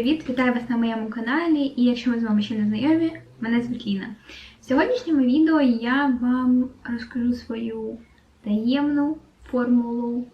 привіт! Вітаю вас на моєму каналі. І якщо ви з вами ще не знайомі, мене звуть Ліна. В сьогоднішньому відео я вам розкажу свою таємну формулу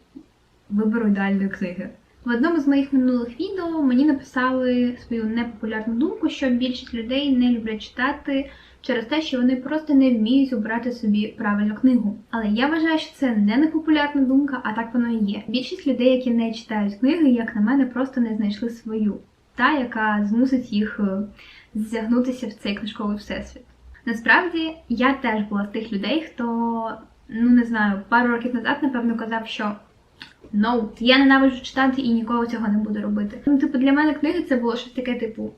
вибору ідеальної книги. В одному з моїх минулих відео мені написали свою непопулярну думку, що більшість людей не люблять читати через те, що вони просто не вміють обрати собі правильну книгу. Але я вважаю, що це не непопулярна думка, а так воно і є. Більшість людей, які не читають книги, як на мене, просто не знайшли свою, та яка змусить їх е, зтягнутися в цей книжковий всесвіт. Насправді я теж була з тих людей, хто, ну не знаю, пару років назад, напевно, казав, що no, я ненавиджу читати і ніколи цього не буду робити. Ну, типу, для мене книги це було щось таке, типу.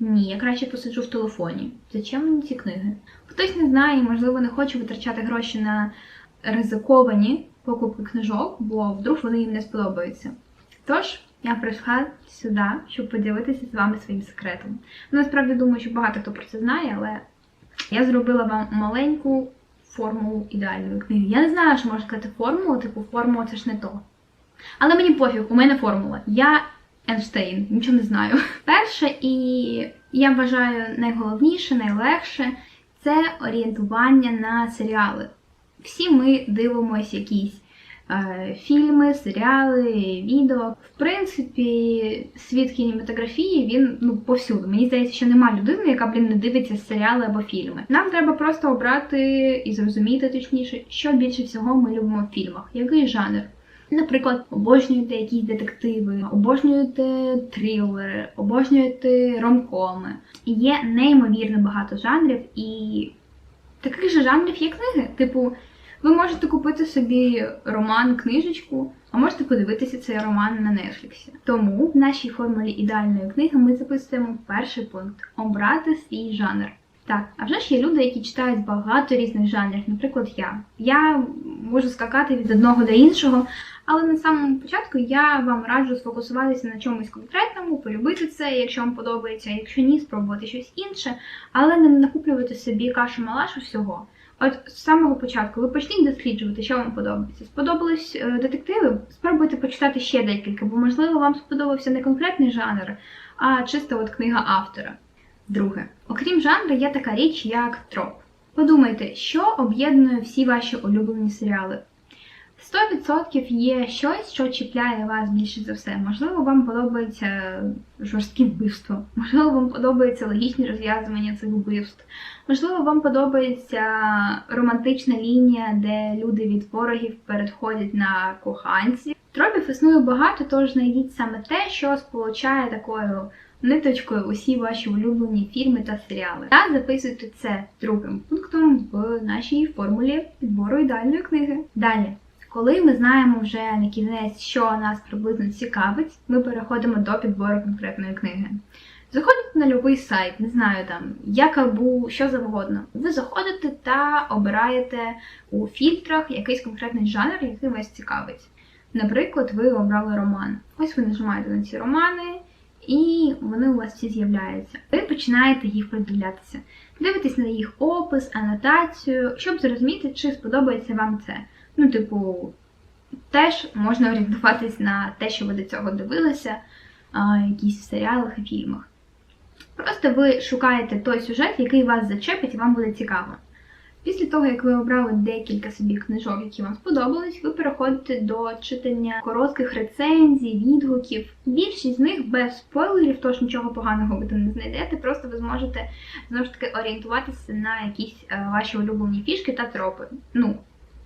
Ні, я краще посиджу в телефоні. Зачем мені ці книги? Хтось не знає, і, можливо, не хоче витрачати гроші на ризиковані покупки книжок, бо вдруг вони їм не сподобаються. Тож, я прийшла сюди, щоб поділитися з вами своїм секретом. Ну, насправді думаю, що багато хто про це знає, але я зробила вам маленьку формулу ідеальної книги. Я не знаю, що можна сказати формулу, типу формула це ж не то. Але мені пофіг, у мене формула. Я Ейнштейн, нічого не знаю. Перше, і я вважаю найголовніше, найлегше це орієнтування на серіали. Всі ми дивимося якісь фільми, серіали, відео. В принципі, світ кінематографії він ну повсюди. Мені здається, що нема людини, яка блін не дивиться серіали або фільми. Нам треба просто обрати і зрозуміти точніше, що більше всього ми любимо в фільмах, який жанр. Наприклад, обожнюєте якісь детективи, обожнюєте трилери, обожнюєте ромкоми. Є неймовірно багато жанрів, і таких же жанрів є книги. Типу, ви можете купити собі роман, книжечку, а можете подивитися цей роман на Netflix. Тому в нашій формулі ідеальної книги ми записуємо перший пункт обрати свій жанр. Так, а вже ж є люди, які читають багато різних жанрів, наприклад, я. Я можу скакати від одного до іншого, але на самому початку я вам раджу сфокусуватися на чомусь конкретному, полюбити це, якщо вам подобається, якщо ні, спробувати щось інше, але не накуплювати собі кашу малашу всього. От з самого початку ви почніть досліджувати, що вам подобається. Сподобались е, детективи? Спробуйте почитати ще декілька, бо можливо вам сподобався не конкретний жанр, а чисто от книга автора. Друге, окрім жанру, є така річ, як троп. Подумайте, що об'єднує всі ваші улюблені серіали. 100% є щось, що чіпляє вас більше за все. Можливо, вам подобається жорсткі вбивства, можливо, вам подобається логічне розв'язування цих вбивств, можливо, вам подобається романтична лінія, де люди від ворогів переходять на коханців. Тропів існує багато, тож знайдіть саме те, що сполучає такою ниточкою усі ваші улюблені фільми та серіали. Та записуйте це другим пунктом в нашій формулі підбору ідеальної книги. Далі. Коли ми знаємо вже на кінець, що нас приблизно цікавить, ми переходимо до підбору конкретної книги. Заходите на будь-який сайт, не знаю там, якабу, що завгодно. Ви заходите та обираєте у фільтрах якийсь конкретний жанр, який вас цікавить. Наприклад, ви обрали роман. Ось ви нажимаєте на ці романи, і вони у вас всі з'являються. Ви починаєте їх придивлятися. Дивитесь на їх опис, анотацію, щоб зрозуміти, чи сподобається вам це. Ну, типу, теж можна орієнтуватись на те, що ви до цього дивилися, якісь в серіалах і фільмах. Просто ви шукаєте той сюжет, який вас зачепить і вам буде цікаво. Після того, як ви обрали декілька собі книжок, які вам сподобались, ви переходите до читання коротких рецензій, відгуків. Більшість з них без спойлерів, тож нічого поганого ви там не знайдете. Просто ви зможете знову ж таки орієнтуватися на якісь е, ваші улюблені фішки та тропи. Ну,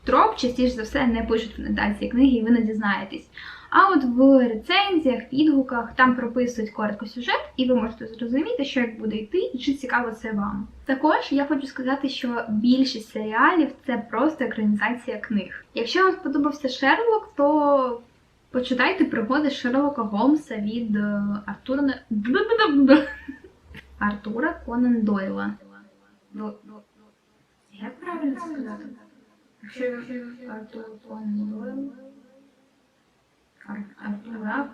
троп частіше за все не пишуть в анотації книги, і ви не дізнаєтесь. А от в рецензіях, відгуках там прописують коротко сюжет, і ви можете зрозуміти, що як буде йти, і чи цікаво це вам. Також я хочу сказати, що більшість серіалів це просто екранізація книг. Якщо вам сподобався Шерлок, то почитайте пригоди Шерлока Голмса від е, Артура Артура Конан Дойла. До- до- Як правильно це Артура,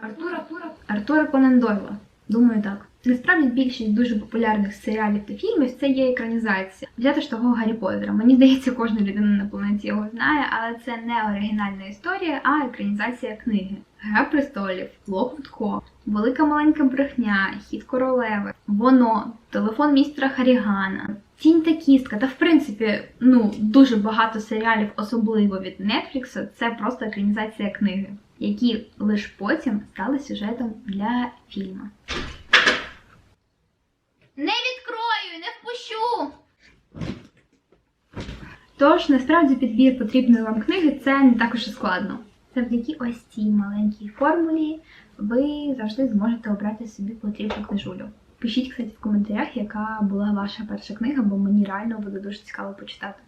Артура, Артура, Артура Конан Дойла. Думаю, так. Насправді більшість дуже популярних серіалів та фільмів це є екранізація. Взяти ж того Гаррі Поттера. Мені здається, кожна людина на планеті його знає, але це не оригінальна історія, а екранізація книги. Гра престолів, Локвуд Ко, Велика маленька брехня, Хід королеви, Воно, телефон містера Харігана, Тінь та кістка. Та в принципі, ну дуже багато серіалів, особливо від Netflix, це просто екранізація книги, які лише потім стали сюжетом для фільму. Не відкрою, не впущу. Тож, насправді, підбір потрібної вам книги це не також і складно. Завдяки ось цій маленькій формулі ви завжди зможете обрати собі потрібну книжулю. Пишіть, кстати, в коментарях, яка була ваша перша книга, бо мені реально буде дуже цікаво почитати.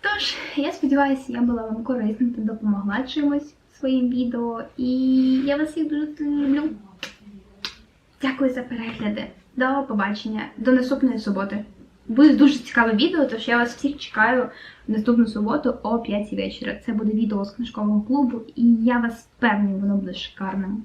Тож, я сподіваюся, я була вам корисна та допомогла чимось своїм відео. І я вас всіх дуже люблю. Дякую за перегляди. До побачення, до наступної суботи. Буде дуже цікаве відео, тож я вас всіх чекаю в наступну суботу о 5 вечора. Це буде відео з книжкового клубу, і я вас впевнюю, воно буде шикарним.